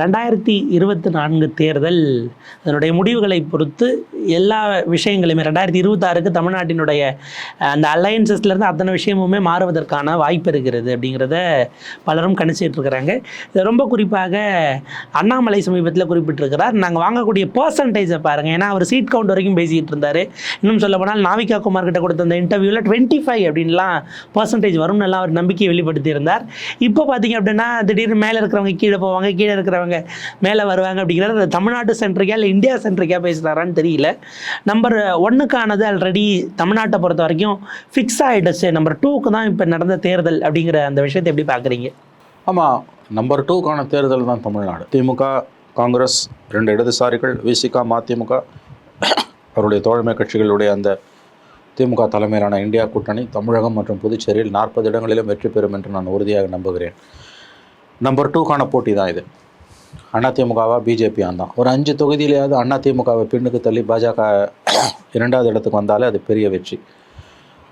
ரெண்டாயிரத்தி இருபத்தி நான்கு தேர்தல் அதனுடைய முடிவுகளை பொறுத்து எல்லா விஷயங்களையுமே ரெண்டாயிரத்தி இருபத்தாறுக்கு தமிழ்நாட்டினுடைய அந்த அலையன்சஸ்லேருந்து அத்தனை விஷயமுமே மாறுவதற்கான வாய்ப்பு இருக்கிறது அப்படிங்கிறத பலரும் கணிச்சிட்டு இருக்கிறாங்க. இது ரொம்ப குறிப்பாக அண்ணாமலை சமீபத்தில் குறிப்பிட்டிருக்கிறார். நாங்கள் வாங்கக்கூடிய பர்சன்டேஜை பாருங்கள் ஏன்னா அவர் சீட் கவுண்ட் வரைக்கும் பேசிகிட்டு இருந்தார். இன்னும் சொல்ல போனால் நாவிகா குமார் கிட்ட கொடுத்த அந்த இன்டர்வியூவில் டுவெண்ட்டி ஃபைவ் அப்படின்லாம் பர்சன்டேஜ் வரும்னு எல்லாம் அவர் நம்பிக்கையை வெளிப்படுத்தியிருந்தார். இப்போ பார்த்தீங்க அப்படின்னா திடீர்னு மேலே இருக்கிறவங்க கீழே போவாங்க கீழே இருக்கிறவங்க மேலே வருவாங்க அப்படிங்கிறது தமிழ்நாட்டு சென்ட்ரிக்கா இல்லை இந்தியா சென்ட்ரிக்கா பேசுகிறாரான்னு தெரியல. நம்பர் ஒன்றுக்கானது ஆல்ரெடி தமிழ்நாட்டை பொறுத்த வரைக்கும் ஃபிக்ஸ் ஆகிடுச்சு நம்பர் டூக்கு தான் இப்போ நடந்த தேர்தல் அப்படிங்கிற அந்த விஷயத்தை எப்படி பார்க்குறீங்க ஆமாம் நம்பர் டூக்கான தேர்தல் தான் தமிழ்நாடு. திமுக காங்கிரஸ் ரெண்டு இடதுசாரிகள் விசிகா மதிமுக அவருடைய தோழமை கட்சிகளுடைய அந்த திமுக தலைமையிலான இந்தியா கூட்டணி தமிழகம் மற்றும் புதுச்சேரியில் நாற்பது இடங்களிலும் வெற்றி பெறும் என்று நான் உறுதியாக நம்புகிறேன். நம்பர் டூக்கான போட்டி தான் இது. அதிமுகவா பிஜேபி தான் ஒரு அஞ்சு தொகுதியிலேயாவது அதிமுகவை பின்னுக்கு தள்ளி பாஜக இரண்டாவது இடத்துக்கு வந்தாலே அது பெரிய வெற்றி.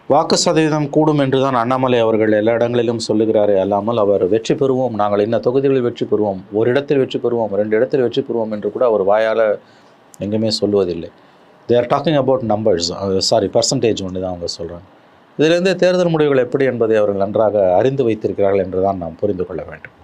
வாக்கு சதவீதம் கூடும் என்று தான் அண்ணாமலை அவர்கள் எல்லா இடங்களிலும் சொல்லுகிறாரே அல்லாமல் அவர் வெற்றி பெறுவோம் நாங்கள் இன்ன தொகுதிகளில் வெற்றி பெறுவோம் ஒரு இடத்தில் வெற்றி பெறுவோம் ரெண்டு இடத்தில் வெற்றி பெறுவோம் என்று கூட அவர் வாயால் எங்குமே சொல்லுவதில்லை. They are talking about numbers sorry percentage ஒன்று தான் அவங்க சொல்கிறாங்க இதிலிருந்து தேர்தல் முடிவுகள் எப்படி என்பதை அவர்கள் நன்றாக அறிந்து வைத்திருக்கிறார்கள் என்று தான் நாம் புரிந்து கொள்ள வேண்டும்.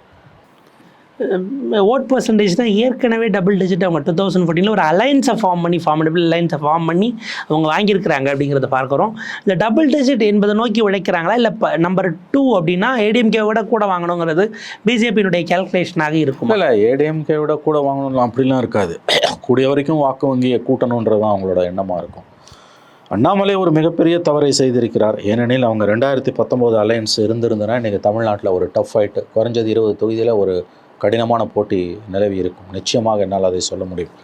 ஓட் பர்சன்டேஜ் தான் ஏற்கனவே டபுள் டிஜிட் அவங்க டூ தௌசண்ட் ஃபோர்டீனில் ஒரு அலைன்ஸை ஃபார்ம் பண்ணி ஃபார்மடபிள் அலைன்ஸை ஃபார்ம் பண்ணி அவங்க வாங்கியிருக்கிறாங்க அப்படிங்கிறத பார்க்குறோம். இந்த டபுள் டிஜிட் என்பதை நோக்கி உழைக்கிறாங்களா? இல்லை நம்பர் டூ அப்படின்னா ஏடிஎம்கே விட கூட வாங்கணுங்கிறது பிஜேபியினுடைய கேல்குலேஷனாக இருக்கும்? இல்லை ஏடிஎம்கே விட கூட வாங்கணும் அப்படிலாம் இருக்காது. கூடிய வரைக்கும் வாக்கு வங்கியை கூட்டணுன்றது தான் அவங்களோட எண்ணமாக இருக்கும். அண்ணாமலை ஒரு மிகப்பெரிய தவறை செய்திருக்கிறார். ஏனெனில் அவங்க ரெண்டாயிரத்தி பத்தொம்போது அலையன்ஸ் இருந்திருந்தனா இன்றைக்கி தமிழ்நாட்டில் ஒரு டஃப் ஃபைட்டு குறைஞ்சது இருபது தொகுதியில் ஒரு கடினமான போட்டி நிலவி இருக்கும். நிச்சயமாக என்னால் அதை சொல்ல முடியும்.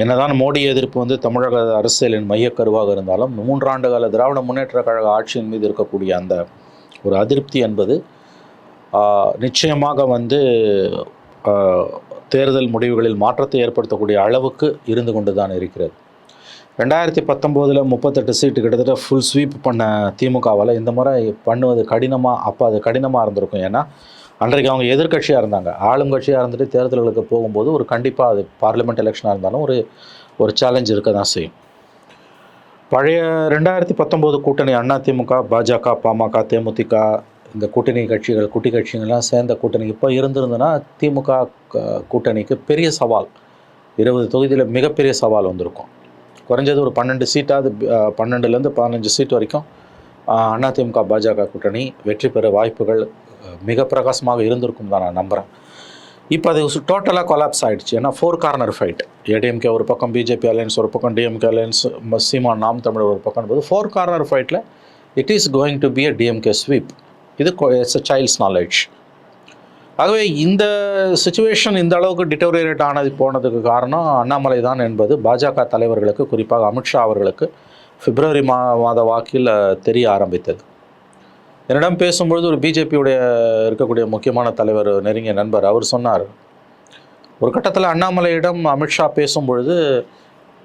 என்னதான் மோடி எதிர்ப்பு வந்து தமிழக அரசியலின் மையக்கருவாக இருந்தாலும் மூன்றாண்டு கால திராவிட முன்னேற்ற கழக ஆட்சியின் மீது இருக்கக்கூடிய அந்த ஒரு அதிருப்தி என்பது நிச்சயமாக வந்து தேர்தல் முடிவுகளில் மாற்றத்தை ஏற்படுத்தக்கூடிய அளவுக்கு இருந்து கொண்டு தான் இருக்கிறது. ரெண்டாயிரத்தி பத்தொம்போதில் முப்பத்தெட்டு சீட்டு கிட்டத்தட்ட ஃபுல் ஸ்வீப் பண்ண திமுகவால் இந்த முறை பண்ணுவது கடினமாக அப்போ அது கடினமாக இருந்திருக்கும். ஏன்னா அன்றைக்கு அவங்க எதிர்க்கட்சியாக இருந்தாங்க. ஆளும் கட்சியாக இருந்துட்டு தேர்தல்களுக்கு போகும்போது ஒரு கண்டிப்பாக அது பார்லிமெண்ட் எலெக்ஷனாக இருந்தாலும் ஒரு ஒரு சேலஞ்ச் இருக்க தான் செய்யும். பழைய ரெண்டாயிரத்தி பத்தொம்போது கூட்டணி அதிமுக பாஜக பாமக தேமுதிக இந்த கூட்டணி கட்சிகள் குட்டி கட்சிகள்லாம் சேர்ந்த கூட்டணி இப்போ இருந்திருந்ததுன்னா திமுக கூட்டணிக்கு பெரிய சவால். இருபது தொகுதியில் மிகப்பெரிய சவால் வந்திருக்கும். குறைஞ்சது ஒரு பன்னெண்டு சீட்டாவது பன்னெண்டுலேருந்து பதினஞ்சு சீட் வரைக்கும் அதிமுக பாஜக கூட்டணி வெற்றி பெற வாய்ப்புகள் மிக பிரகாசமாக இருந்திருக்கும் தான் நான் நம்புகிறேன் இப்போ அது டோட்டலாக கொலாப்ஸ் ஆகிடுச்சு ஏன்னா ஃபோர் கார்னர் ஃபைட் ஏடிஎம்கே ஒரு பக்கம் பிஜேபி அலையன்ஸ் ஒரு பக்கம் டிஎம்கே அலையன்ஸ் சீமான் நாம் தமிழர் ஒரு பக்கம் போது four corner ஃபைட்டில் it is going to be a DMK sweep இது இட்ஸ் அ சைல்ட்ஸ் நாலேஜ் ஆகவே இந்த சுச்சுவேஷன் இந்த அளவுக்கு டிட்டோரியேட் ஆனது போனதுக்கு காரணம் அண்ணாமலை தான் என்பது பாஜக தலைவர்களுக்கு குறிப்பாக அமித்ஷா அவர்களுக்கு பிப்ரவரி மா மாத வாக்கில் தெரிய ஆரம்பித்தது. என்னிடம் பேசும்பொழுது ஒரு பிஜேபியுடைய இருக்கக்கூடிய முக்கியமான தலைவர் நெருங்கிய நண்பர் அவர் சொன்னார். ஒரு கட்டத்தில் அண்ணாமலையிடம் அமித்ஷா பேசும்பொழுது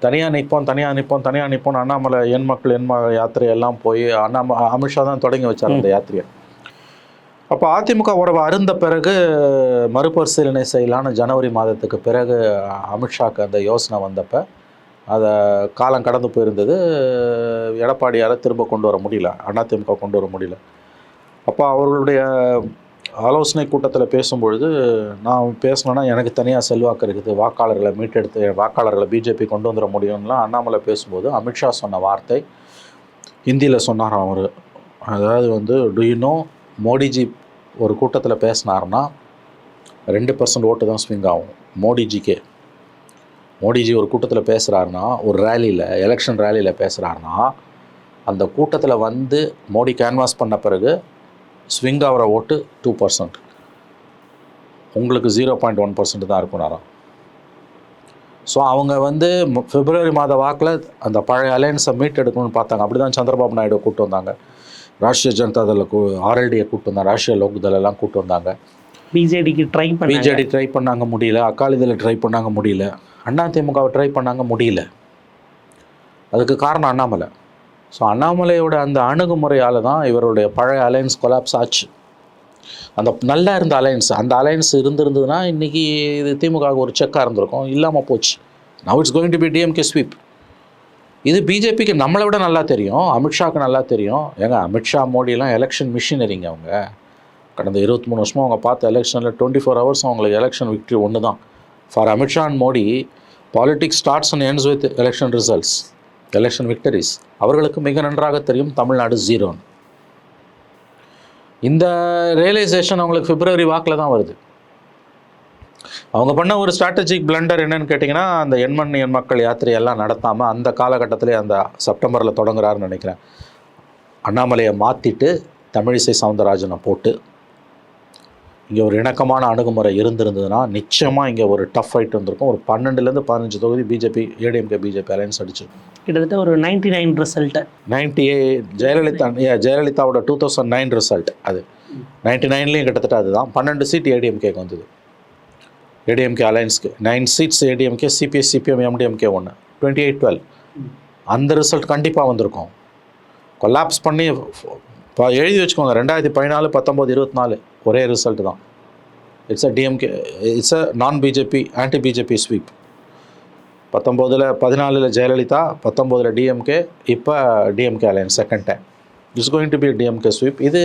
தனியாக நிற்போம் தனியாக நிற்போம் தனியாக நிற்போம் அண்ணாமலை என் மக்கள் என் ம யாத்திரை எல்லாம் போய் அண்ணாம அமித்ஷா தான் தொடங்கி வச்சார் அந்த யாத்திரையை. அப்போ அதிமுக உறவு அருந்த பிறகு மறுபரிசீலனை செய்யலான்னு ஜனவரி மாதத்துக்கு பிறகு அமித்ஷாக்கு அந்த யோசனை வந்தப்போ அதை காலம் கடந்து போயிருந்தது. எடப்பாடியால் திரும்ப கொண்டு வர முடியல அதிமுக கொண்டு வர முடியல. அப்போ அவர்களுடைய ஆலோசனை கூட்டத்தில் பேசும்பொழுது நான் பேசினேன்னா எனக்கு தனியாக செல்வாக்கு இருக்குது. வாக்காளர்களை மீட்டெடுத்து வாக்காளர்களை பிஜேபி கொண்டு வந்துட முடியும்லாம் அண்ணாமலை பேசும்போது அமித்ஷா சொன்ன வார்த்தை ஹிந்தியில் சொன்னார் அவர். அதாவது வந்து டு மோடிஜி ஒரு கூட்டத்தில் பேசினார்னா ரெண்டு பர்சன்ட் ஓட்டு தான் ஸ்விங் ஆகும் மோடிஜிக்கே. மோடிஜி ஒரு கூட்டத்தில் பேசுகிறாருன்னா ஒரு ரேலியில் எலெக்ஷன் ரேலியில் பேசுகிறாருன்னா அந்த கூட்டத்தில் வந்து மோடி கேன்வாஸ் பண்ண பிறகு ஸ்விங் ஆகிற ஓட்டு டூ பர்சன்ட் உங்களுக்கு ஜீரோ பாயிண்ட் ஒன் பர்சன்ட் தான் இருக்கும்னாராம் ஸோ அவங்க வந்து பிப்ரவரி மாத வாக்கில் அந்த பழைய அலையன்ஸை மீட் எடுக்கணும்னு பார்த்தாங்க. அப்படி தான் சந்திரபாபு நாயுடு கூட்டு வந்தாங்க. ராஷ்ட்ரிய ஜனதா தள கூ ஆர்எல்டியை கூட்டு வந்தாங்க. ராஷ்ட்ரிய லோக்தள் எல்லாம் கூட்டு வந்தாங்க. பிஜேடிக்கு ட்ரை பண்ணி பிஜேடி ட்ரை பண்ணாங்க. முடியல. அகாலிதள ட்ரை பண்ணாங்க முடியல. அண்ணா திமுகவை ட்ரை பண்ணாங்க முடியல. அதுக்கு காரணம் அண்ணாமலை. ஸோ அண்ணாமலையோட அந்த அணுகுமுறையால் தான் இவருடைய பழைய அலையன்ஸ் கொலாப்ஸ் ஆச்சு. அந்த நல்லா இருந்த அலையன்ஸ் அந்த அலையன்ஸ் இருந்திருந்ததுன்னா இன்றைக்கி இது திமுக ஒரு செக்காக இருந்திருக்கும். இல்லாமல் போச்சு. Now it's going to be DMK sweep இது பிஜேபிக்கு நம்மளை விட நல்லா தெரியும். அமித்ஷாவுக்கு நல்லா தெரியும். ஏங்க அமித்ஷா மோடிலாம் எலெக்ஷன் மிஷினரிங்க அவங்க. கடந்த இருபத்தி மூணு வருஷமாக அவங்க பார்த்த எலெக்ஷனில் டுவெண்ட்டி ஃபோர் ஹவர்ஸ் அவங்களுக்கு எலெக்ஷன் விக்ட்ரி ஒன்று தான் for Amit Shah and Modi politics starts and ends with election results election victories அவர்களுக்கு மிக நன்றாக தெரியும் தமிழ்நாடு ஜீரோன்னு இந்த ரியலைசேஷன் அவங்களுக்கு பிப்ரவரி வாக்கில் தான் வருது. அவங்க பண்ண ஒரு ஸ்ட்ராட்டஜிக் பிளண்டர் என்னன்னு கேட்டிங்கன்னா அந்த எண்மண் எண் மக்கள் யாத்திரையெல்லாம் நடத்தாமல் அந்த காலகட்டத்திலே அந்த செப்டம்பரில் தொடங்குறாருன்னு நினைக்கிறேன். அண்ணாமலையை மாற்றிட்டு தமிழிசை சவுந்தரராஜனை போட்டு இங்கே ஒரு இணக்கமான அணுகுமுறை இருந்திருந்ததுன்னா நிச்சயமாக இங்கே ஒரு டஃப் ஃபைட் வந்திருக்கும் ஒரு பன்னெண்டுலேருந்து பதினஞ்சு தொகுதி பிஜேபி ஏடிஎம்கே பிஜேபி அலையன்ஸ் அடிச்சு. கிட்டத்தட்ட ஒரு ninety nine result ninety Jayalalithaa ஜெயலலிதாவோட two thousand nine result அது. நைன்டி நைன்லேயும் கிட்டத்தட்ட அதுதான். பன்னெண்டு சீட் ஏடிஎம்கேக்கு வந்தது. ADMK அலையன்ஸ்க்கு nine seats ADMK CBS CPM MDMK ஒன்று டுவெண்ட்டி எயிட் டுவெல் அந்த ரிசல்ட் கண்டிப்பாக வந்திருக்கும். கொலாப்ஸ் பண்ணி இப்போ எழுதி வச்சுக்கோங்க. ரெண்டாயிரத்தி பதினாலு பத்தொம்போது இருபத்தி நாலு. ஒரே ரிசல்ட் தான். It's a DMK it's a non BJP anti BJP sweep பத்தொம்போதில் பதினாலில் ஜெயலலிதா பத்தொம்போதில் டிஎம்கே இப்போ DMK alliance second time it's going to be DMK sweep இது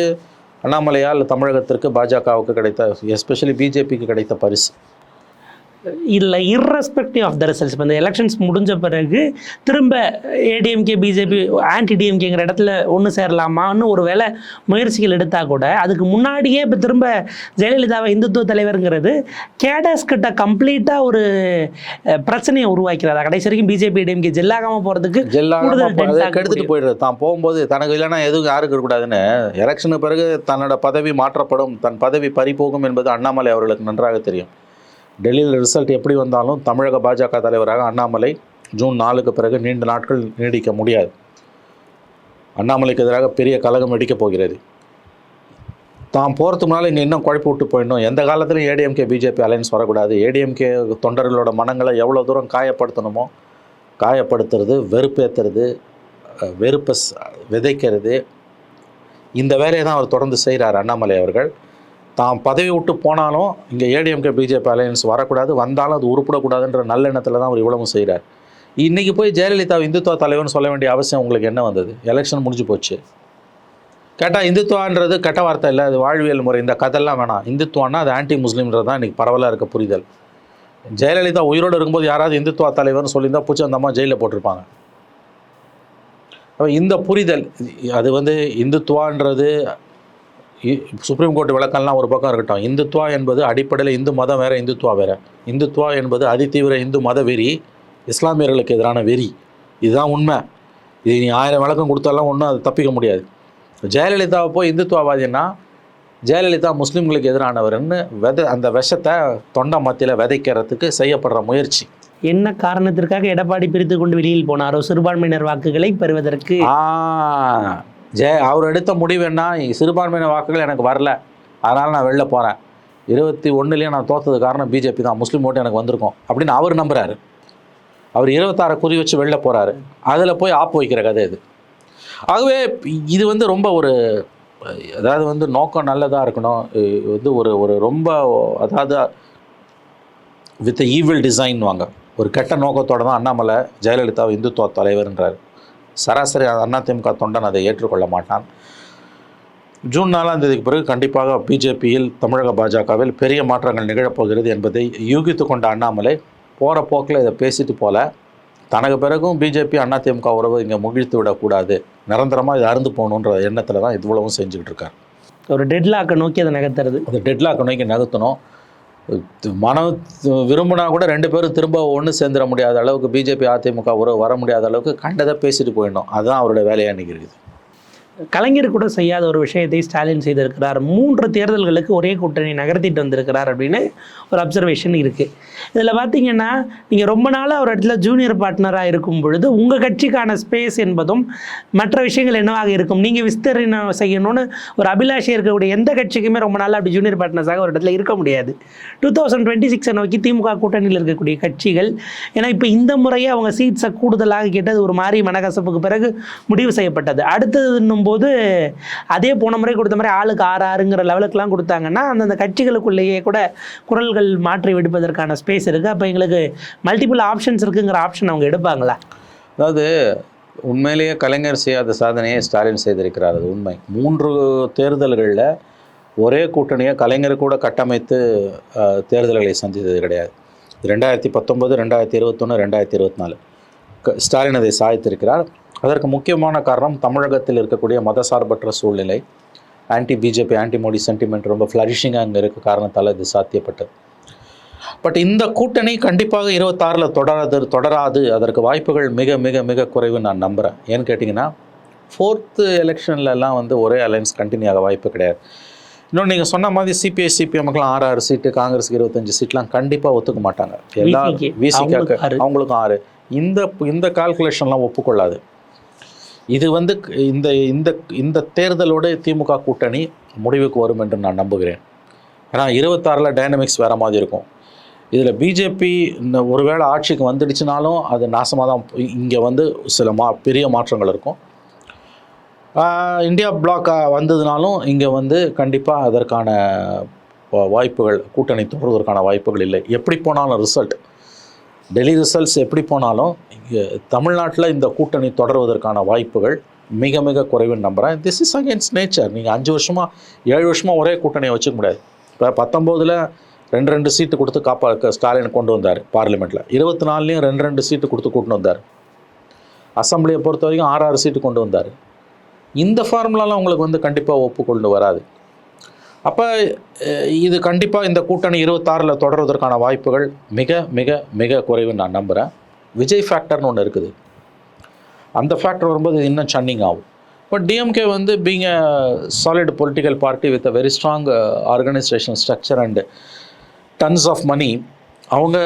அண்ணாமலையால் தமிழகத்திற்கு பாஜகவுக்கு கிடைத்த எஸ்பெஷலி பிஜேபிக்கு கிடைத்த பரிசு. இல்லை irrespective ஆஃப் த ரிசல்ட்ஸ் இப்போ இந்த எலெக்ஷன்ஸ் முடிஞ்ச பிறகு திரும்ப ஏடிஎம்கே பிஜேபி ஆன்டி டிஎம்கேங்கிற இடத்துல ஒன்று சேரலாமான்னு ஒரு வேளை முயற்சிகள் எடுத்தால் கூட அதுக்கு முன்னாடியே இப்போ திரும்ப ஜெயலலிதாவை இந்துத்துவ தலைவருங்கிறது கேடஸ் கிட்ட கம்ப்ளீட்டாக ஒரு பிரச்சனையை உருவாக்கிறாரா. கடைசி வரைக்கும் பிஜேபி ஏடிஎம்கே ஜெல்லாகாமல் போகிறதுக்கு கெடுத்துட்டு போயிடுறது. தான் போகும்போது தனக்கு இல்லைன்னா எதுவும் யாருக்கு இருக்கக்கூடாதுன்னு எலெக்ஷனுக்கு பிறகு தன்னோட பதவி மாற்றப்படும் தன் பதவி பறிபோகும் என்பது அண்ணாமலை அவர்களுக்கு நன்றாக தெரியும். டெல்லியில் ரிசல்ட் எப்படி வந்தாலும் தமிழக பாஜக தலைவராக அண்ணாமலை ஜூன் நாலுக்கு பிறகு நீண்ட நாட்கள் நீடிக்க முடியாது. அண்ணாமலைக்கு எதிராக பெரிய கலகம் வெடிக்கப் போகிறது. தான் போகிறதுக்கு முன்னால் இங்கே இன்னும் குழப்பி விட்டு போயிடணும். எந்த காலத்திலும் ஏடிஎம்கே பிஜேபி அலையன்ஸ் வரக்கூடாது. ஏடிஎம்கே தொண்டர்களோட மனங்களை எவ்வளோ தூரம் காயப்படுத்தணுமோ காயப்படுத்துறது வெறுப்பேற்றுறது வெறுப்பை விதைக்கிறது. இந்த வேலையை தான் அவர் தொடர்ந்து செய்கிறார் அண்ணாமலை அவர்கள். தான் பதவி விட்டு போனாலும் இங்கே ஏடிஎம்கே பிஜேபி அலையன்ஸ் வரக்கூடாது. வந்தாலும் அது உருப்பிடக்கூடாதுன்ற நல்லெண்ணத்தில் தான் அவர் இவ்வளவும் செய்கிறார் இன்றைக்கி போய் ஜெயலலிதா இந்துத்துவ தலைவர்னு சொல்ல வேண்டிய அவசியம் உங்களுக்கு என்ன வந்தது? எலெக்ஷன் முடிஞ்சு போச்சு. கேட்டால் இந்துத்துவான்றது கெட்ட வார்த்தை இல்லை அது வாழ்வியல் முறை. இந்த கதெல்லாம் வேணாம். இந்துத்துவான்னா அது ஆன்டி முஸ்லீம்ன்றது தான் இன்றைக்கி பரவலாக இருக்க புரிதல். ஜெயலலிதா உயிரோடு இருக்கும்போது யாராவது இந்துத்துவா தலைவர்னு சொல்லியிருந்தால் பூச்சி அந்த அம்மா ஜெயிலில் போட்டிருப்பாங்க. இந்த புரிதல் அது வந்து இந்துத்துவான்றது சுப்ரீம் கோர்ட் விளக்கம்லாம் ஒரு பக்கம் இருக்கட்டும். இந்துத்துவா என்பது அடிப்படையில் இந்து மதம் வேற இந்துத்துவா வேற. இந்துத்துவா என்பது அதிதீவிர இந்து மத வெறி இஸ்லாமியர்களுக்கு எதிரான வெறி. இதுதான் உண்மை. இது நீ ஆயிரம் விளக்கம் கொடுத்தாலும் ஒன்றும் அது தப்பிக்க முடியாது. ஜெயலலிதாவை போய் இந்துத்துவவாதின்னா ஜெயலலிதா முஸ்லீம்களுக்கு எதிரானவர்னு விதை அந்த விஷத்தை தொண்டை மத்தியில் விதைக்கிறதுக்கு செய்யப்படுற முயற்சி. என்ன காரணத்திற்காக எடப்பாடி பிரித்து கொண்டு வெளியில் போனாரோ சிறுபான்மையினர் வாக்குகளை பெறுவதற்கு? ஆ. ஜெய அவர் எடுத்த முடிவு என்ன? சிறுபான்மையின வாக்குகள் எனக்கு வரல. அதனால் நான் வெளில போகிறேன் இருபத்தி ஒன்றுலேயே நான் தோத்தது காரணம் பிஜேபி தான். முஸ்லீம் ஓட்டு எனக்கு வந்திருக்கும் அப்படின்னு அவர் நம்புகிறாரு அவர் இருபத்தாறு குறி வச்சு வெளில போகிறாரு அதில் போய் ஆப்பு வைக்கிற கதை இது. ஆகவே இது வந்து ரொம்ப ஒரு அதாவது வந்து நோக்கம் நல்லதாக இருக்கணும். இது வந்து ஒரு ஒரு ரொம்ப அதாவது வித் ஈவில் டிசைன் வாங்க. ஒரு கெட்ட நோக்கத்தோட தான் அண்ணாமலை ஜெயலலிதா இந்துத்துவ தலைவர்ன்றார். சராசரி அதிமுக தொண்டன் அதை ஏற்றுக்கொள்ள மாட்டான். ஜூன் நாலாம் தேதிக்கு பிறகு கண்டிப்பாக பிஜேபியில் தமிழக பாஜகவில் பெரிய மாற்றங்கள் நிகழப்போகிறது என்பதை யூகித்து கொண்ட அண்ணாமலை போகிற போக்கில் இதை பேசிட்டு போல தனக்கு பிறகும் பிஜேபி அதிமுக உறவு இங்கே முகிழ்த்து விடக்கூடாது நிரந்தரமாக இது அருந்து போகணுன்ற எண்ணத்தில் தான் இவ்வளவும் செஞ்சுக்கிட்டு இருக்கார். ஒரு டெட்லாக்கை நோக்கி அதை நகர்த்துறது. அந்த டெட்லாக் நோக்கி நகர்த்தணும். மனம் விரும்பினா கூட ரெண்டு பேரும் திரும்ப ஒன்று சேர்ந்துட முடியாத அளவுக்கு பிஜேபி அதிமுக உறவு வர முடியாத அளவுக்கு கண்டதை பேசிட்டு போயிடணும். அதுதான் அவருடைய வேலையாக இன்னைக்கு இருக்குது. கலைஞர் கூட செய்யாத ஒரு விஷயத்தை ஸ்டாலின் செய்திருக்கிறார். மூன்று தேர்தல்களுக்கு ஒரே கூட்டணி நகர்த்திட்டு வந்திருக்கிறார் அப்படின்னு ஒரு அப்சர்வேஷன் இருக்குது இதில் பார்த்தீங்கன்னா நீங்கள் ரொம்ப நாளாக ஒரு இடத்துல ஜூனியர் பார்ட்னராக இருக்கும் பொழுது உங்கள் கட்சிக்கான ஸ்பேஸ் என்பதும் மற்ற விஷயங்கள் என்னவாக இருக்கும்? நீங்கள் விஸ்தரணம் செய்யணும்னு ஒரு அபிலாஷை இருக்கக்கூடிய எந்த கட்சிக்குமே ரொம்ப நாளாக அப்படி ஜூனியர் பார்ட்னர்ஸாக ஒரு இடத்துல இருக்க முடியாது. டூ தௌசண்ட் டுவெண்ட்டி சிக்ஸை நோக்கி திமுக கூட்டணியில் இருக்கக்கூடிய கட்சிகள் ஏன்னா இப்போ இந்த முறையே அவங்க சீட்ஸை கூடுதலாக கேட்டது ஒரு மாதிரி மனக்கசப்புக்கு பிறகு முடிவு செய்யப்பட்டது. அடுத்தது போது அதே போன முறை கொடுத்த மாதிரி ஆளுக்கு ஆறு ஆறுங்கிற லெவலுக்குலாம் கொடுத்தாங்கன்னா அந்தந்த கட்சிகளுக்குள்ளேயே கூட குரல்கள் மாற்றி விடுப்பதற்கான ஸ்பேஸ் இருக்குது அப்போ எங்களுக்கு மல்டிபிள் ஆப்ஷன்ஸ் இருக்குங்கிற ஆப்ஷன் அவங்க எடுப்பாங்களா? அதாவது உண்மையிலேயே கலைஞர் செய்யாத சாதனையை ஸ்டாலின் செய்திருக்கிறார். அது உண்மை. மூன்று தேர்தல்களில் ஒரே கூட்டணியை கலைஞர் கூட கட்டமைத்து தேர்தல்களை சந்தித்தது கிடையாது. ரெண்டாயிரத்தி பத்தொம்பது ரெண்டாயிரத்தி இருபத்தொன்று ரெண்டாயிரத்தி இருபத்தி நாலு. ஸ்டாலின் அதை சாதித்திருக்கிறார் அதற்கு முக்கியமான காரணம் தமிழகத்தில் இருக்கக்கூடிய மதசார்பற்ற சூழ்நிலை. Anti BJP anti Modi sentiment ரொம்ப ஃப்ளரிஷிங்காக அங்கே இருக்க காரணத்தால் இது சாத்தியப்பட்டது. பட் இந்த கூட்டணி கண்டிப்பாக இருபத்தாறில் தொடராது தொடராது. அதற்கு வாய்ப்புகள் மிக மிக மிக குறைவு நான் நம்புகிறேன் ஏன்னு கேட்டிங்கன்னா ஃபோர்த்து எலெக்ஷன்லலாம் வந்து ஒரே அலைன்ஸ் கண்டினியூ ஆக வாய்ப்பு கிடையாது. இன்னொன்று நீங்கள் சொன்ன மாதிரி சிபிஐ சிபிஎம்க்குலாம் ஆறு ஆறு சீட்டு காங்கிரஸுக்கு இருபத்தஞ்சு சீட்லாம் கண்டிப்பாக ஒத்துக்க மாட்டாங்க. எல்லா VC க்கு. விசிகாக்கு அவங்களுக்கு ஆறு. அவங்களுக்கும் ஆறு. இந்த இந்த கால்குலேஷன்லாம் ஒப்புக்கொள்ளாது. இது வந்து இந்த இந்த இந்த தேர்தலோட திமுக கூட்டணி முடிவுக்கு வரும் என்று நான் நம்புகிறேன். ஏன்னா இருபத்தாறில் டைனமிக்ஸ் வேறு மாதிரி இருக்கும். இதில் பிஜேபி இந்த ஒருவேளை ஆட்சிக்கு வந்துடுச்சுனாலும் அது நாசமாக தான் இங்கே வந்து சில மா பெரிய மாற்றங்கள் இருக்கும். இந்தியா பிளாக் வந்ததுனாலும் இங்கே வந்து கண்டிப்பாக அதற்கான வாய்ப்புகள் கூட்டணி தொடர்வதற்கான வாய்ப்புகள் இல்லை. எப்படி போனாலும் ரிசல்ட் டெல்லி ரிசல்ட்ஸ் எப்படி போனாலும் இங்கே தமிழ்நாட்டில் இந்த கூட்டணி தொடர்வதற்கான வாய்ப்புகள் மிக மிக குறைவுன்னு நம்புகிறேன் திஸ் இஸ் அகேன்ஸ்ட் நேச்சர் நீங்கள் அஞ்சு வருஷமாக ஏழு வருஷமாக ஒரே கூட்டணியை வச்சுக்க முடியாது. இப்போ பத்தொம்போதில் ரெண்டு ரெண்டு சீட்டு கொடுத்து காப்பா ஸ்டாலின் கொண்டு வந்தார் பார்லிமெண்ட்டில் இருபத்தி நாலுலேயும் ரெண்டு ரெண்டு சீட்டு கொடுத்து கூட்டின்னு வந்தார். அசம்பிளியை பொறுத்த வரைக்கும் ஆறு ஆறு சீட்டு கொண்டு வந்தார். இந்த ஃபார்முலாலாம் உங்களுக்கு வந்து கண்டிப்பாக ஒப்புக்கொண்டு வராது. அப்போ இது கண்டிப்பாக இந்த கூட்டணி இருபத்தாறில் தொடர்வதற்கான வாய்ப்புகள் மிக மிக மிக குறைவுன்னு நான் நம்புகிறேன் விஜய் ஃபேக்டர்னு ஒன்று இருக்குது. அந்த ஃபேக்டர் வரும்போது இது இன்னும் சன்னிங் ஆகும். பட் டிஎம்கே வந்து being a solid political party with a very strong organisation structure and tons of money அவங்க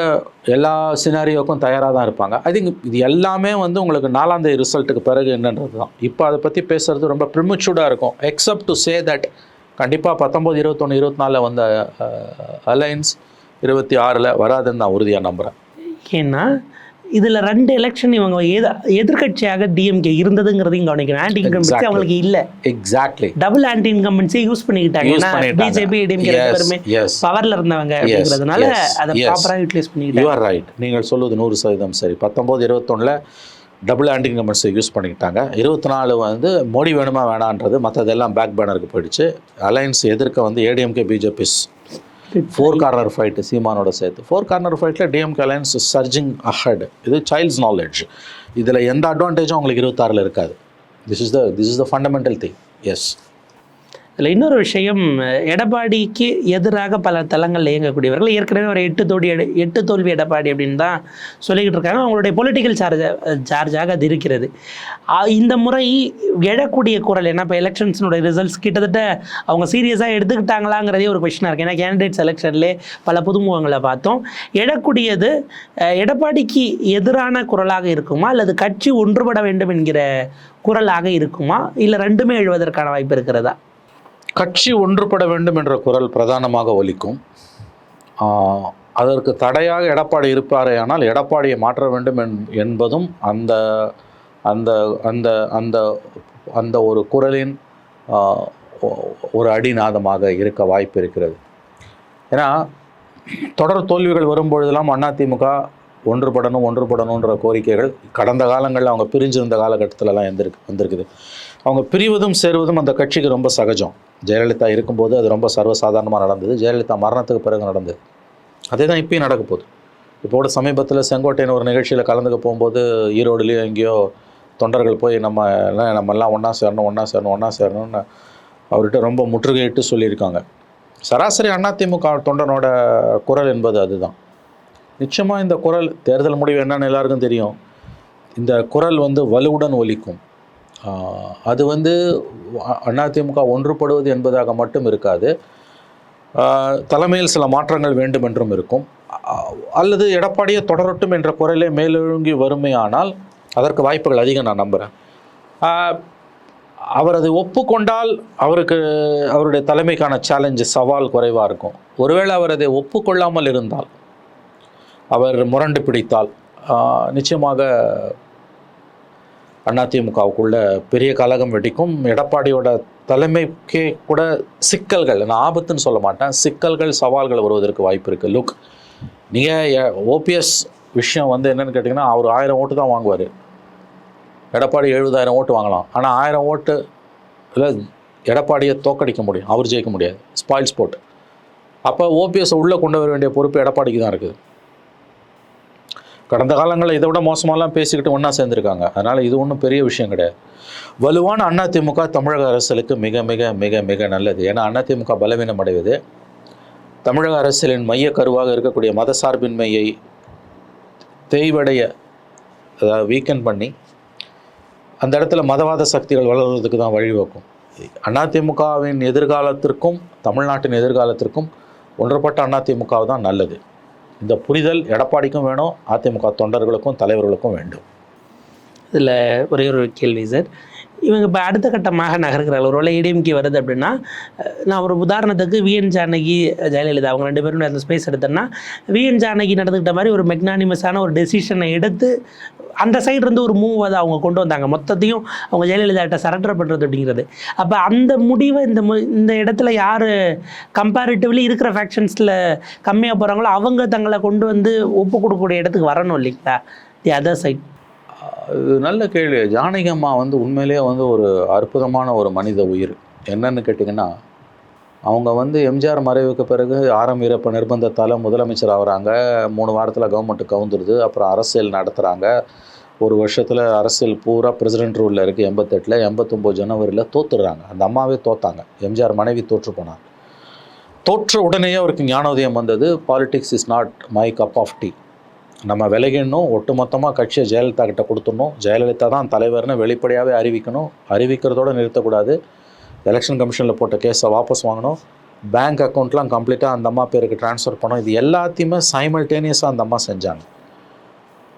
எல்லா சினாரியோக்கும் தயாராக தான் இருப்பாங்க. ஐ திங்க் இது எல்லாமே வந்து உங்களுக்கு நாலாம் தேதி ரிசல்ட்டுக்கு பிறகு என்னன்றது தான் இப்போ அதை பற்றி பேசுறது ரொம்ப ப்ரிமிச்சூர்டாக இருக்கும். எக்ஸப்ட் டு சே தட் கண்டிப்பாக பத்தொம்போது இருபத்தொன்று இருபத்தி நாலில் வந்த அலைன்ஸ் இருபத்தி ஆறில் வராதுன்னு நான் உறுதியாக நம்புகிறேன் ஏன்னா இதில் ரெண்டு எலெக்ஷன் இவங்க எத எதிர்க்கட்சியாக டிஎம்கே இருந்ததுங்கிறதையும் கவனிக்கணும் ஆன்டி இன்கம்பன்சி. அவங்களுக்கு இல்லை exactly double anti incumbency use பண்ணிக்கிட்டாங்க. BJP DMK yes. பவர்ல இருந்தவங்க அப்படிங்கிறதுனால அதை. ப்ராப்பராக யூட்டிலைஸ் பண்ணிக்கிட்டாங்க யூ ஆர் ரைட் நீங்கள் சொல்வது நூறு சதவீதம் சரி பத்தொம்போது இருபத்தொன்னில் டபுள் ஆண்டிங் கமெண்ட்ஸை யூஸ் பண்ணிக்கிட்டாங்க. இருபத்தி நாலு வந்து மோடி வேணுமா வேணான்றது மற்றதெல்லாம் பேக் பேனருக்கு போயிடுச்சு. அலையன்ஸ் எதிர்க்க வந்து ADMK BJP's four corner fight சீமானோட சேர்த்து. ஃபோர் கார்னர் ஃபைட்டில் டிஎம்கே அலையன்ஸ் சர்ஜிங் அஹட் இது சைல்ட்ஸ் நாலேஜ் இதில் எந்த அட்வான்டேஜும் அவங்களுக்கு இருபத்தாறில் இருக்காது. This is the this is the fundamental thing yes இதில் இன்னொரு விஷயம் எடப்பாடிக்கு எதிராக பல தளங்களில் இயங்கக்கூடியவர்கள் ஏற்கனவே ஒரு எட்டு தோடி எட்டு தோல்வி எடப்பாடி அப்படின்னு தான் சொல்லிக்கிட்டு இருக்காங்க. அவங்களுடைய பொலிட்டிக்கல் சார்ஜ் சார்ஜாக அது இருக்கிறது. இந்த முறை எழக்கூடிய குரல் ஏன்னா இப்போ எலெக்ஷன்ஸினுடைய ரிசல்ட்ஸ் கிட்டத்தட்ட அவங்க சீரியஸாக எடுத்துக்கிட்டாங்களாங்கிறதே ஒரு கொஷினாக இருக்குது ஏன்னா கேண்டிடேட் செலெக்ஷன்லேயே பல புதுமுகங்களை பார்த்தோம். எழக்கூடியது எடப்பாடிக்கு எதிரான குரலாக இருக்குமா? அல்லது கட்சி ஒன்றுபட வேண்டும் என்கிற குரலாக இருக்குமா? இல்லை ரெண்டுமே எழுவதற்கான வாய்ப்பு இருக்கிறதா? கட்சி ஒன்றுபட வேண்டும் என்ற குரல் பிரதானமாக ஒலிக்கும். அதற்கு தடையாக எடப்பாடி இருப்பாரே ஆனால் எடப்பாடியை மாற்ற வேண்டும் என்- என்பதும் அந்த அந்த அந்த அந்த அந்த ஒரு குரலின் ஒரு அடிநாதமாக இருக்க வாய்ப்பு இருக்கிறது. ஏன்னா தொடர் தோல்விகள் வரும்பொழுதெல்லாம் அதிமுக ஒன்றுபடணும் ஒன்றுபடணுன்ற கோரிக்கைகள் கடந்த காலங்களில் அவங்க பிரிஞ்சிருந்த காலகட்டத்திலலாம் எந்திருக்கு வந்திருக்குது. அவங்க பிரிவதும் சேருவதும் அந்த கட்சிக்கு ரொம்ப சகஜம். ஜெயலலிதா இருக்கும்போது அது ரொம்ப சர்வசாதாரணமாக நடந்தது. ஜெயலலிதா மரணத்துக்கு பிறகு நடந்தது. அதே தான் இப்பயும் நடக்க போகுது. இப்போட சமீபத்தில் செங்கோட்டையன் ஒரு நிகழ்ச்சியில் கலந்துக்க போகும்போது ஈரோடுலேயோ எங்கேயோ தொண்டர்கள் போய் நம்ம எல்லாம் நம்ம எல்லாம் ஒன்றா சேரணும் ஒன்றா சேரணும் ஒன்றா சேரணும்னு அவர்கிட்ட ரொம்ப முற்றுகையிட்டு சொல்லியிருக்காங்க. சராசரி அதிமுக தொண்டனோட குரல் என்பது அதுதான். நிச்சயமாக இந்த குரல் தேர்தல் முடிவு என்னன்னு எல்லாருக்கும் தெரியும். இந்த குரல் வந்து வலுவுடன் ஒலிக்கும். அது வந்து அதிமுக ஒன்றுபடுவது என்பதாக மட்டும் இருக்காது. தலைமையில் சில மாற்றங்கள் வேண்டும் என்றும் இருக்கும் அல்லது எடப்பாடியை தொடரட்டும் என்ற குரலே மேலெழுங்கி வறுமையானால் அதற்கு வாய்ப்புகள் அதிகம் நான் நம்புகிறேன் அவர் அதை ஒப்புக்கொண்டால் அவருக்கு அவருடைய தலைமைக்கான சேலஞ்சு சவால் குறைவாக இருக்கும். ஒருவேளை அவர் அதை ஒப்புக்கொள்ளாமல் இருந்தால் அவர் முரண்டு பிடித்தால் நிச்சயமாக அதிமுகவுக்குள்ள பெரிய கலகம் வெடிக்கும். எடப்பாடியோட தலைமைக்கே கூட சிக்கல்கள் நான் ஆபத்துன்னு சொல்ல மாட்டேன். சிக்கல்கள் சவால்கள் வருவதற்கு வாய்ப்பு இருக்குது லுக் நீங்கள் ஓபிஎஸ் விஷயம் வந்து என்னென்னு கேட்டிங்கன்னா அவர் ஆயிரம் ஓட்டு தான் வாங்குவார். எடப்பாடி எழுபதாயிரம் ஓட்டு வாங்கலாம். ஆனால் ஆயிரம் ஓட்டு இல்லை எடப்பாடியை தோக்கடிக்க முடியும். அவர் ஜெயிக்க முடியாது. ஸ்பாயில் ஸ்போர்ட் அப்போ ஓபிஎஸ் உள்ளே கொண்டு வர வேண்டிய பொறுப்பு எடப்பாடிக்கு தான் இருக்குது. கடந்த காலங்களில் இதை விட மோசமாலாம் பேசிக்கிட்டு ஒன்றா சேர்ந்துருக்காங்க. அதனால் இது ஒன்றும் பெரிய விஷயம் கிடையாது. வலுவான அதிமுக தமிழக அரசியலுக்கு மிக மிக மிக மிக நல்லது. ஏன்னா அதிமுக பலவீனம் அடைவது தமிழக அரசியலின் மைய கருவாக இருக்கக்கூடிய மதசார்பின்மையை தேய்வடைய அதாவது வீக்கெண்ட் பண்ணி அந்த இடத்துல மதவாத சக்திகள் வளர்வதற்கு தான் வழிவகுக்கும் அதிமுகவின் எதிர்காலத்திற்கும் தமிழ்நாட்டின் எதிர்காலத்திற்கும் ஒன்றுபட்ட அதிமுக தான் நல்லது. இந்த புரிதல் எடப்பாடிக்கும் வேணும் அதிமுக தொண்டர்களுக்கும் தலைவர்களுக்கும் வேண்டும். இதில் ஒரே ஒரு கேள்வி சார். இவங்க இப்போ அடுத்த கட்டமாக நகர்கிறார்கள். ஒருவேளை ஏடிஎம்கே வருது அப்படின்னா நான் ஒரு உதாரணத்துக்கு விஎன் ஜானகி ஜெயலலிதா அவங்க ரெண்டு பேரும் அந்த ஸ்பேஸ் எடுத்தேன்னா விஎன் ஜானகி நடந்துக்கிட்ட மாதிரி ஒரு மெக்னானிமஸான ஒரு டெசிஷனை எடுத்து அந்த சைட்லேருந்து ஒரு மூவ் அதை அவங்க கொண்டு வந்தாங்க. மொத்தத்தையும் அவங்க ஜெயலலிதாட்ட சரண்டர் பண்ணுறது அப்படிங்கிறது. அப்போ அந்த முடிவை இந்த மு- இந்த இடத்துல யார் கம்பேரிட்டிவ்லி இருக்கிற ஃபேக்ஷன்ஸில் கம்மியாக போகிறாங்களோ அவங்க தங்களை கொண்டு வந்து ஒப்பு கொடுக்கக்கூடிய இடத்துக்கு வரணும் இல்லைங்களா? தி அதர் சைட் நல்ல கேள்வி. ஜானகி அம்மா வந்து உண்மையிலேயே வந்து ஒரு அற்புதமான ஒரு மனித உயிர். என்னன்னு கேட்டிங்கன்னா அவங்க வந்து எம்ஜிஆர் மறைவுக்கு பிறகு ஆரம் வீரப்ப நிர்பந்தத்தால் முதலமைச்சர் ஆகிறாங்க. மூணு வாரத்தில் கவர்மெண்ட்டு கவுந்துருது. அப்புறம் அரசியல் நடத்துகிறாங்க ஒரு வருஷத்தில் அரசியல் பூரா பிரசிடென்ட் ரூலில் இருக்குது எண்பத்தெட்டில். எண்பத்தொம்போது ஜனவரியில் தோத்துடுறாங்க. அந்த அம்மாவே தோத்தாங்க. எம்ஜிஆர் மனைவி தோற்று போனாங்க. தோற்ற உடனேயே அவருக்கு ஞானோதயம் வந்தது. Politics is not my cup of tea நம்ம விலகிடணும். ஒட்டுமொத்தமாக கட்சியை ஜெயலலிதா கிட்ட கொடுத்துடணும். ஜெயலலிதா தான் தலைவர்னு வெளிப்படையாகவே அறிவிக்கணும். அறிவிக்கிறதோட நிறுத்தக்கூடாது. எலெக்ஷன் கமிஷனில் போட்ட கேஸை வாபஸ் வாங்கணும். பேங்க் அக்கௌண்ட்லாம் கம்ப்ளீட்டாக அந்த அம்மா பேருக்கு ட்ரான்ஸ்ஃபர் பண்ணோம் இது எல்லாத்தையுமே சைமல்டேனியஸாக அந்த அம்மா செஞ்சாங்க.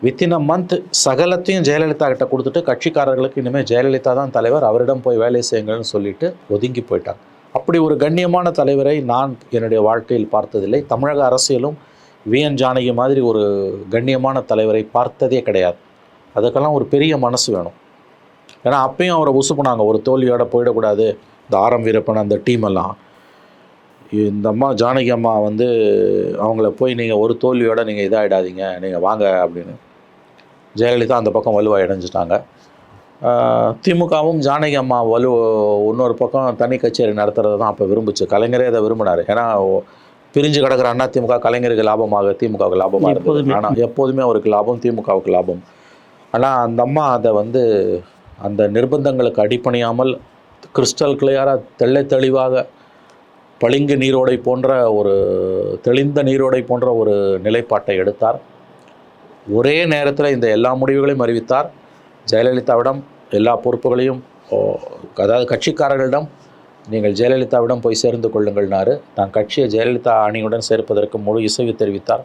வித்தின் அ மந்த் சகலத்தையும் ஜெயலலிதா கிட்ட கொடுத்துட்டு கட்சிக்காரர்களுக்கு இனிமேல் ஜெயலலிதா தான் தலைவர். அவரிடம் போய் வேலை செய்யுங்கள்னு சொல்லிட்டு ஒதுங்கி போயிட்டாங்க. அப்படி ஒரு கண்ணியமான தலைவரை நான் என்னுடைய வாழ்க்கையில் பார்த்ததில்லை. தமிழக அரசியலும் விஎன் ஜானகி மாதிரி ஒரு கண்ணியமான தலைவரை பார்த்ததே கிடையாது. அதுக்கெல்லாம் ஒரு பெரிய மனசு வேணும். ஏன்னா அப்பயும் அவரை உசுப்புனாங்க. ஒரு தோல்வியோட போயிடக்கூடாது. இந்த ஆரம் வீரப்பன் அந்த டீம் எல்லாம். இந்த அம்மா ஜானகி அம்மா வந்து அவங்கள போய் நீங்கள் ஒரு தோல்வியோட நீங்கள் இதாகிடாதீங்க நீங்கள் வாங்க அப்படின்னு. ஜெயலலிதா அந்த பக்கம் வலுவாக இடைஞ்சிட்டாங்க திமுகவும் ஜானகி அம்மா வலு இன்னொரு பக்கம் தனி கச்சேரி நடத்துகிறத தான் அப்போ விரும்புச்சு. கலைஞரே அதை விரும்பினார். ஏன்னா பிரிஞ்சு கிடக்கிற அண்ணா திமுக கலைஞருக்கு லாபமாக திமுகவுக்கு லாபமாக இருந்தது. ஆனால் எப்போதுமே அவருக்கு லாபம் திமுகவுக்கு லாபம். ஆனால் அந்த அம்மா அதை வந்து அந்த நிர்பந்தங்களுக்கு அடிப்பணியாமல் கிறிஸ்டல் கிளியராக தெள்ளை தெளிவாக பளிங்கு நீரோடை போன்ற ஒரு தெளிந்த நீரோடை போன்ற ஒரு நிலைப்பாட்டை எடுத்தார். ஒரே நேரத்தில் இந்த எல்லா முடிவுகளையும் அறிவித்தார். ஜெயலலிதாவிடம் எல்லா பொறுப்புகளையும் அதாவது கட்சிக்காரர்களிடம் நீங்கள் ஜெயலலிதாவிடம் போய் சேர்ந்து கொள்ளுங்கள்னாரு. தான் கட்சியை ஜெயலலிதா அணியுடன் சேர்ப்பதற்கு முழு இசைவு தெரிவித்தார்.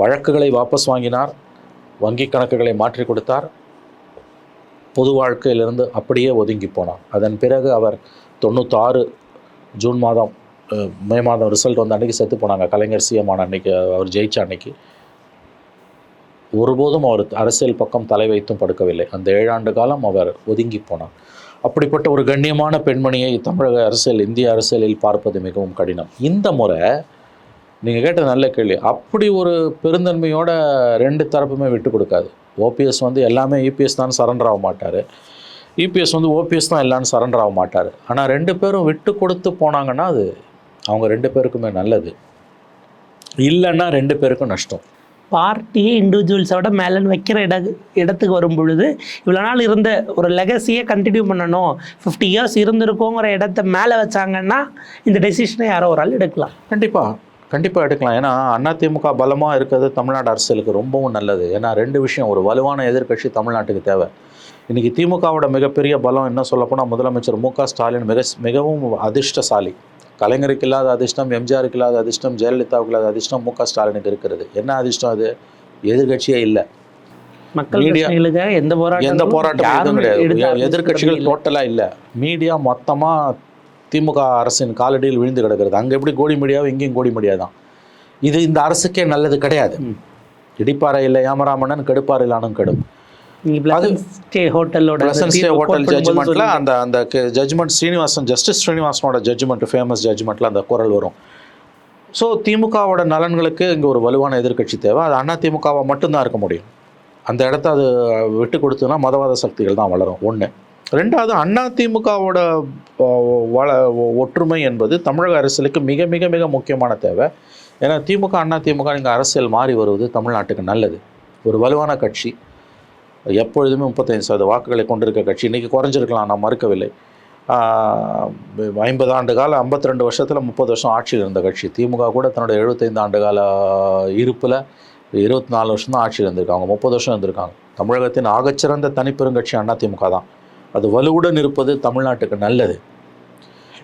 வழக்குகளை வாபஸ் வாங்கினார். வங்கி கணக்குகளை மாற்றி கொடுத்தார். பொது வாழ்க்கையிலிருந்து அப்படியே ஒதுங்கி போனார். அதன் பிறகு அவர் தொண்ணூத்தாறு ஜூன் மாதம் மே மாதம் ரிசல்ட் வந்த அன்றைக்கி செத்து போனாங்க. கலைஞர் சிஎம் அன்னைக்கு அவர் ஜெயிச்ச அன்னைக்கு. ஒருபோதும் அவர் அரசியல் பக்கம் தலை வைத்தும் படுக்கவில்லை. அந்த ஏழாண்டு காலம் அவர் ஒதுங்கி போனார். அப்படிப்பட்ட ஒரு கண்ணியமான பெண்மணியை தமிழக அரசியல் இந்திய அரசியலில் பார்ப்பது மிகவும் கடினம். இந்த முறை நீங்கள் கேட்ட நல்ல கேள்வி அப்படி ஒரு பெருந்தன்மையோட ரெண்டு தரப்புமே விட்டு கொடுக்காது. ஓபிஎஸ் வந்து எல்லாமே இபிஎஸ் தான் சரண்டர் ஆக மாட்டார். இபிஎஸ் வந்து ஓபிஎஸ் தான் எல்லாரும் சரண்டர் ஆக மாட்டார். ஆனால் ரெண்டு பேரும் விட்டு கொடுத்து போனாங்கன்னா அது அவங்க ரெண்டு பேருக்குமே நல்லது. இல்லைன்னா ரெண்டு பேருக்கும் நஷ்டம். பார்ட்டியே இண்டிவிஜுவல்ஸோட மேலன்னு வைக்கிற இட இடத்துக்கு வரும் பொழுது இவ்வளோ நாள் இருந்த ஒரு லெகசியை கண்டினியூ பண்ணணும். ஃபிஃப்டி இயர்ஸ் இருந்திருக்கோங்கிற இடத்த மேலே வச்சாங்கன்னா இந்த டெசிஷனை யாரோ ஒரு ஆள் எடுக்கலாம். கண்டிப்பாக கண்டிப்பாக எடுக்கலாம். ஏன்னா அதிமுக பலமாக இருக்கிறது தமிழ்நாடு அரசியலுக்கு ரொம்பவும் நல்லது. ஏன்னா ரெண்டு விஷயம். ஒரு வலுவான எதிர்க்கட்சி தமிழ்நாட்டுக்கு தேவை. இன்றைக்கி திமுகவோட மிகப்பெரிய பலம் என்ன சொல்லப்போனால் முதலமைச்சர் மு க ஸ்டாலின் மிக மிகவும் அதிர்ஷ்டசாலி. கலைஞருக்கு இல்லாத அதிர்ஷ்டம் எம்ஜிஆருக்கு இல்லாத அதிர்ஷ்டம் ஜெயலலிதாவுக்கு இல்லாத அதிர்ஷ்டம் மு க ஸ்டாலினுக்கு இருக்கிறது என்ன அதிர்ஷ்டம் அது? எதிர்க்கட்சியே இல்லை. மக்கள் எந்த போராட்டம் எந்த எதுவும் எடுத்து கிடையாது பண்ணல. டோட்டலாக இல்லை. மீடியா மொத்தமாக திமுக அரசின் காலடியில் விழுந்து கிடக்கிறது. அங்கே எப்படி கோடி மீடியாவோ இங்கேயும் கோடி மீடியா தான். இது இந்த அரசுக்கே நல்லது கிடையாது. இடிப்பாறை இல்லை ஏமராமண்ணன் கெடுப்பாறை இல்லானும் கெடும். ஹோட்டலோட ஹோட்டல் ஜட்ஜ்மெண்ட்டில் அந்த அந்த ஜட்ஜ்மெண்ட் ஸ்ரீனிவாசன் ஜஸ்டிஸ் ஸ்ரீனிவாசனோட ஜட்ஜ்மெண்ட் ஃபேமஸ் ஜட்ஜ்மெண்ட்டில் அந்த குரல் வரும். ஸோ திமுகவோட நலன்களுக்கு இங்கே ஒரு வலுவான எதிர்க்கட்சி தேவை. அது அண்ணா திமுகவை மட்டும்தான் இருக்க முடியும். அந்த இடத்த அது விட்டு கொடுத்ததுன்னா மதவாத சக்திகள் தான் வளரும். ஒன்று ரெண்டாவது அண்ணா திமுகவோட வள ஒற்றுமை என்பது தமிழக அரசியலுக்கு மிக மிக மிக முக்கியமான தேவை. ஏன்னா திமுக அண்ணா திமுக இங்கே அரசியல் மாறி வருவது தமிழ்நாட்டுக்கு நல்லது. ஒரு வலுவான கட்சி. எப்பொழுதுமே முப்பத்தைந்து சதவீத வாக்குகளை கொண்டிருக்க கட்சி இன்றைக்கி குறைஞ்சிருக்கலாம் நான் மறுக்கவில்லை. ஐம்பது ஆண்டு கால ஐம்பத்தி ரெண்டு வருஷத்தில் முப்பது வருஷம் ஆட்சியில் இருந்த கட்சி. திமுக கூட தன்னோட எழுபத்தைந்து ஆண்டு கால இருப்பில் இருபத்தி நாலு வருஷம் தான் ஆட்சியில் இருந்திருக்காங்க. முப்பது வருஷம் இருந்திருக்காங்க. தமிழகத்தின் ஆகச்சிறந்த தனிப்பெருங்கட்சி அதிமுக தான். அது வலுவுடன் இருப்பது தமிழ்நாட்டுக்கு நல்லது.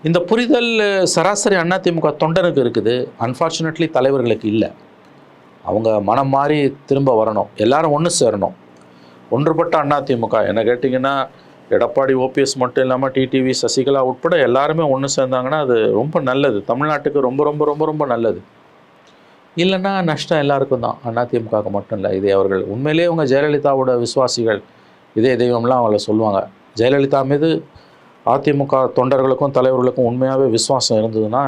இந்த புரிதல் சராசரி அதிமுக தொண்டனுக்கு இருக்குது. அன்ஃபார்ச்சுனேட்லி தலைவர்களுக்கு இல்லை. அவங்க மனம் மாறி திரும்ப வரணும். எல்லாரும் ஒன்று சேரணும். ஒன்றுபட்ட அதிமுக என்ன கேட்டிங்கன்னா எடப்பாடி ஓபிஎஸ் மட்டும் இல்லாமல் டிடிவி சசிகலா உட்பட எல்லாருமே ஒன்று சேர்ந்தாங்கன்னா அது ரொம்ப நல்லது. தமிழ்நாட்டுக்கு ரொம்ப ரொம்ப ரொம்ப ரொம்ப நல்லது. இல்லைன்னா நஷ்டம் எல்லாருக்கும் தான். அதிமுகவுக்கு மட்டும் இல்லை. இது அவர்கள் உண்மையிலேயே அவங்க ஜெயலலிதாவோட விசுவாசிகள் இதே தெய்வம்லாம் அவங்கள சொல்லுவாங்க. ஜெயலலிதா மீது அதிமுக தொண்டர்களுக்கும் தலைவர்களுக்கும் உண்மையாகவே விசுவாசம் இருந்ததுன்னா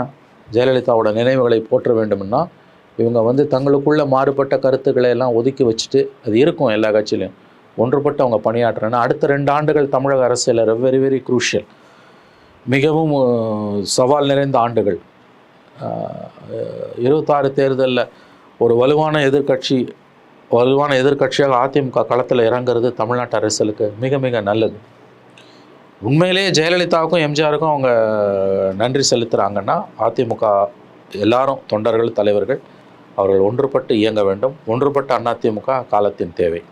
ஜெயலலிதாவோட நினைவுகளை போற்ற வேண்டும்னா இவங்க வந்து தங்களுக்குள்ள மாறுபட்ட கருத்துக்களை எல்லாம் ஒதுக்கி வச்சுட்டு அது இருக்கும் எல்லா கட்சியிலையும். ஒன்றுபட்டு அவங்க பணியாற்றுறேன்னா அடுத்த ரெண்டு ஆண்டுகள் தமிழக அரசியலில் வெரி வெரி குரூஷியல் மிகவும் சவால் நிறைந்த ஆண்டுகள். இருபத்தாறு தேர்தலில் ஒரு வலுவான எதிர்க்கட்சி வலுவான எதிர்கட்சியாக அதிமுக களத்தில் இறங்குறது தமிழ்நாட்டு அரசியலுக்கு மிக மிக நல்லது. உண்மையிலேயே ஜெயலலிதாவுக்கும் எம்ஜிஆருக்கும் அவங்க நன்றி செலுத்துகிறாங்கன்னா அதிமுக எல்லாரும் தொண்டர்கள் தலைவர்கள் அவர்கள் ஒன்றுபட்டு இயங்க வேண்டும். ஒன்றுபட்ட அதிமுக காலத்தின் தேவை.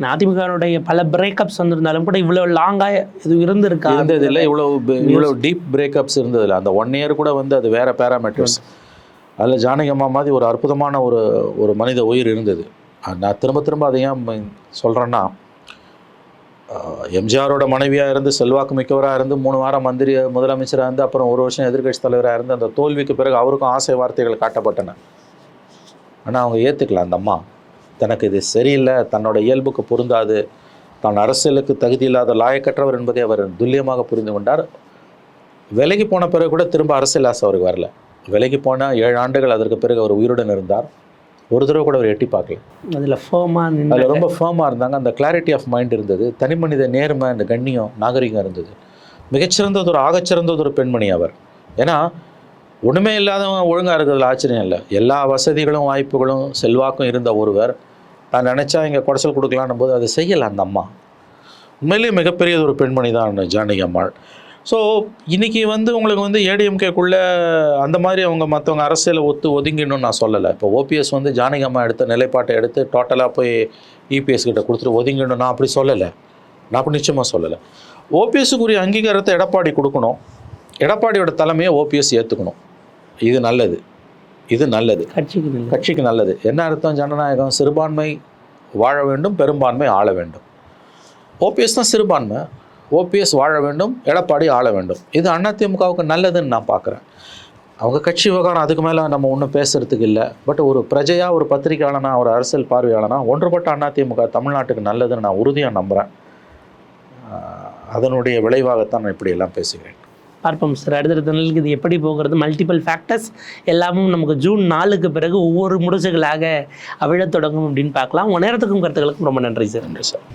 அதிமுகவுடைய பல பிரேக்கப்ஸ் வந்திருந்தாலும் கூட இவ்வளவு லாங்கா இது இருந்திருக்கா? இருந்ததில்லை இவ்வளவு ப- இவ்வளவு டீப் பிரேக்கப்ஸ் இருந்ததில்லை. அந்த ஒன் இயர் கூட வந்து அது வேற பேராமீட்டர்ஸ் அதில் ஜானகி அம்மா மாதிரி ஒரு அற்புதமான ஒரு ஒரு மனித உயிர் இருந்தது. நான் திரும்ப திரும்ப அதை ஏன் சொல்கிறேன்னா எம்ஜிஆரோட மனைவியாக இருந்து செல்வாக்கு மிக்கவராக இருந்து மூணு வாரம் மந்திரி முதலமைச்சராக இருந்து அப்புறம் ஒரு வருஷம் எதிர்க்கட்சி தலைவராக இருந்து அந்த தோல்விக்கு பிறகு அவருக்கும் ஆசை வார்த்தைகள் காட்டப்பட்டன. ஆனால் அவங்க ஏற்றுக்கல அந்த அம்மா. தனக்கு இது சரியில்லை தன்னோட இயல்புக்கு பொருந்தாது தான் அரசியலுக்கு தகுதி இல்லாத லாயக்கற்றவர் என்பதை அவர் துல்லியமாக புரிந்து கொண்டார். விலகி போன பிறகு கூட திரும்ப அரசியல் ஆசை அவருக்கு வரல. விலகி போன ஏழு ஆண்டுகள் அதற்கு பிறகு அவர் உயிருடன் இருந்தார். ஒரு தடவை கூட அவர் எட்டி பார்க்கல. அதுல ஃபோமா நின்று அதில் ரொம்ப ஃபேமாக இருந்தாங்க. அந்த கிளாரிட்டி ஆஃப் மைண்ட் இருந்தது. தனி மனித நேர்மை அந்த கண்ணியம் நாகரிகம் இருந்தது. மிகச்சிறந்தது ஒரு ஆகச்சிறந்தது ஒரு பெண்மணி அவர். ஏன்னா ஒன்றுமே இல்லாதவங்க ஒழுங்காக இருக்கிறதுல ஆச்சரியம் இல்லை. எல்லா வசதிகளும் வாய்ப்புகளும் செல்வாக்கும் இருந்த ஒருவர். நான் நினச்சா இங்கே குடைச்சல் கொடுக்கலான்னும் போது அதை செய்யலை அந்த அம்மா. உண்மையிலேயே மிகப்பெரியது ஒரு பெண்மணி தான் ஜானகி அம்மாள். ஸோ இன்றைக்கி வந்து உங்களுக்கு வந்து ஏடிஎம்கேக்குள்ளே அந்த மாதிரி அவங்க மற்றவங்க அரசியலை ஒத்து ஒதுங்கிடணும்னு நான் சொல்லலை. இப்போ ஓபிஎஸ் வந்து ஜானகி அம்மா எடுத்த நிலைப்பாட்டை எடுத்து டோட்டலாக போய் இபிஎஸ் கிட்ட கொடுத்துட்டு ஒதுங்கிடணும். நான் அப்படி சொல்லலை. நான் அப்படி நிச்சயமாக சொல்லலை. ஓபிஎஸ்க்குரிய அங்கீகாரத்தை எடப்பாடி கொடுக்கணும். எடப்பாடியோட தலைமையை ஓபிஎஸ் ஏற்றுக்கணும் இது நல்லது. இது நல்லது. கட்சிக்கு கட்சிக்கு நல்லது. என்ன அர்த்தம்? ஜனநாயகம் சிறுபான்மை வாழ வேண்டும் பெரும்பான்மை ஆள வேண்டும். ஓபிஎஸ் தான் சிறுபான்மை. ஓபிஎஸ் வாழ வேண்டும் எடப்பாடி ஆள வேண்டும். இது அதிமுகவுக்கு நல்லதுன்னு நான் பார்க்குறேன். அவங்க கட்சி விவகாரம் அதுக்கு மேலே நம்ம ஒன்றும் பேசுறதுக்கு இல்லை. பட் ஒரு பிரஜையாக ஒரு பத்திரிகையாளனா ஒரு அரசியல் பார்வையாளனா ஒன்றுபட்ட அதிமுக தமிழ்நாட்டுக்கு நல்லதுன்னு நான் உறுதியாக நம்புகிறேன் அதனுடைய விளைவாகத்தான் நான் இப்படி எல்லாம் பேசுகிறேன். பார்ப்போம் சார். அடுத்தடுத்த நாளுக்கு இது எப்படி போகிறது? மல்டிபிள் ஃபேக்டர்ஸ் எல்லாமும் நமக்கு ஜூன் நாலுக்கு பிறகு ஒவ்வொரு முடிச்சுகளாக அவிழத் தொடங்கும் அப்படின்னு பார்க்கலாம். உங்கள் நேரத்துக்கும் கருத்துக்களுக்கும் ரொம்ப நன்றி சார். நன்றி சார்.